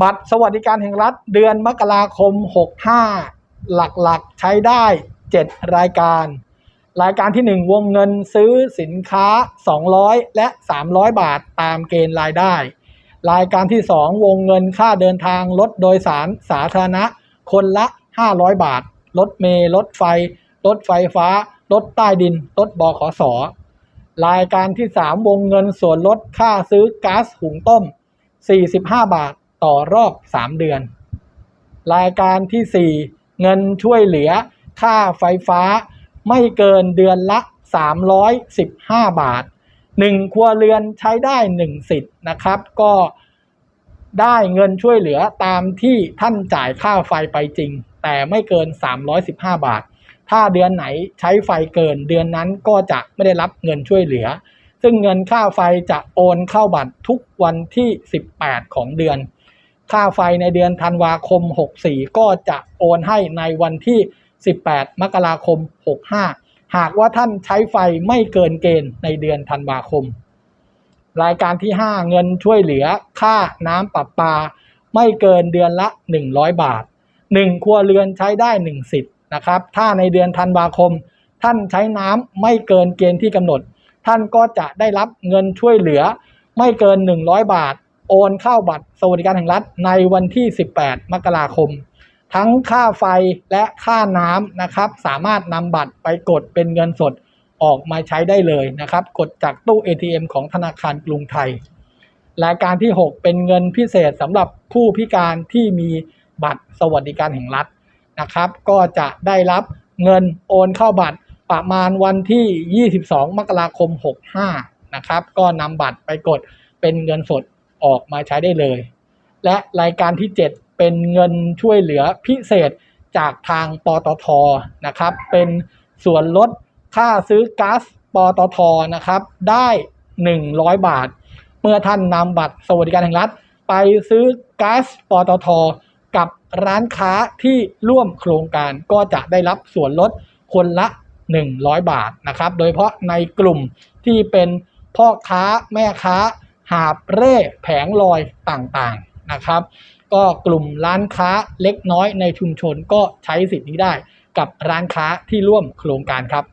บัตรสวัสดิการแห่งรัฐเดือนมกราคม 65 หลักๆ ใช้ได้ 7 รายการ รายการที่ 1 วงเงินซื้อสินค้า 200 และ 300 บาทตามเกณฑ์รายได้ รายการที่ 2 วงเงินค่าเดินทางรถโดยสารสาธารณะ คนละ 500 บาท รถเมล์รถไฟ รถไฟฟ้า รถใต้ดิน รถบขสรายการที่ 3 วงเงินส่วนลดค่าซื้อก๊าซหุงต้ม 45 บาท ต่อรอบ 3 เดือน รายการทีสี่ 4 เงินช่วยเหลือ ค่าไฟฟ้า ไม่เกินเดือนละ 315 บาท 1 ครัวเรือนใช้ได้ 1 สิทธิ์นะครับ ก็ได้เงินช่วยเหลือตามที่ท่านจ่ายค่าไฟไปจริง แต่ไม่เกิน 315 บาท ถ้าเดือนไหนใช้ไฟเกินเดือนนั้นก็จะไม่ได้รับเงินช่วยเหลือ ซึ่งเงินค่าไฟจะโอนเข้าบัตรทุกวันที่ 18 ของเดือน ค่าไฟในเดือนธันวาคม 64 ก็จะโอนให้ในวันที่ 18 มกราคม 65 หากว่าท่านใช้ไฟไม่เกินเกณฑ์ในเดือนธันวาคม รายการที่ 5 เงินช่วยเหลือค่าน้ำประปา ไม่เกินเดือนละ 100 บาท 1 ครัวเรือนใช้ได้ 1 สิทธิ์นะครับ ถ้าในเดือนธันวาคม ท่านใช้น้ำไม่เกินเกณฑ์ที่กำหนด ท่านก็จะได้รับเงินช่วยเหลือไม่เกิน 100 บาท โอนเข้าบัตรสวัสดิการแห่งรัฐในวันที่ 18 มกราคม ทั้งค่าไฟและค่าน้ำนะครับ สามารถนำบัตรไปกดเป็นเงินสดออกมาใช้ได้เลยนะครับ กดจากตู้ ATM ของธนาคารกรุงไทย รายการที่ 6 เป็นเงินพิเศษสำหรับผู้พิการที่มีบัตรสวัสดิการแห่งรัฐนะครับ ก็จะได้รับเงินโอนเข้าบัตรประมาณวันที่ 22 มกราคม 65 นะครับ ก็นำบัตรไปกดเป็นเงินสด ออกมาใช้ได้เลย และรายการที่ 7 เป็นเงินช่วยเหลือพิเศษจากทางปตทนะครับ เป็นส่วนลดค่าซื้อก๊าซปตทนะครับ ได้ 100 บาท เมื่อท่านนำบัตรสวัสดิการแห่งรัฐ ไปซื้อก๊าซปตท กับร้านค้าที่ร่วมโครงการก็จะได้รับส่วนลดคนละ 100 บาทนะครับ โดยเฉพาะในกลุ่มที่เป็นพ่อค้าแม่ค้า หาบเร่แผงลอยต่างๆนะครับ ก็กลุ่มร้านค้าเล็กน้อยในชุมชนก็ใช้สิทธิ์นี้ได้ กับร้านค้าที่ร่วมโครงการครับ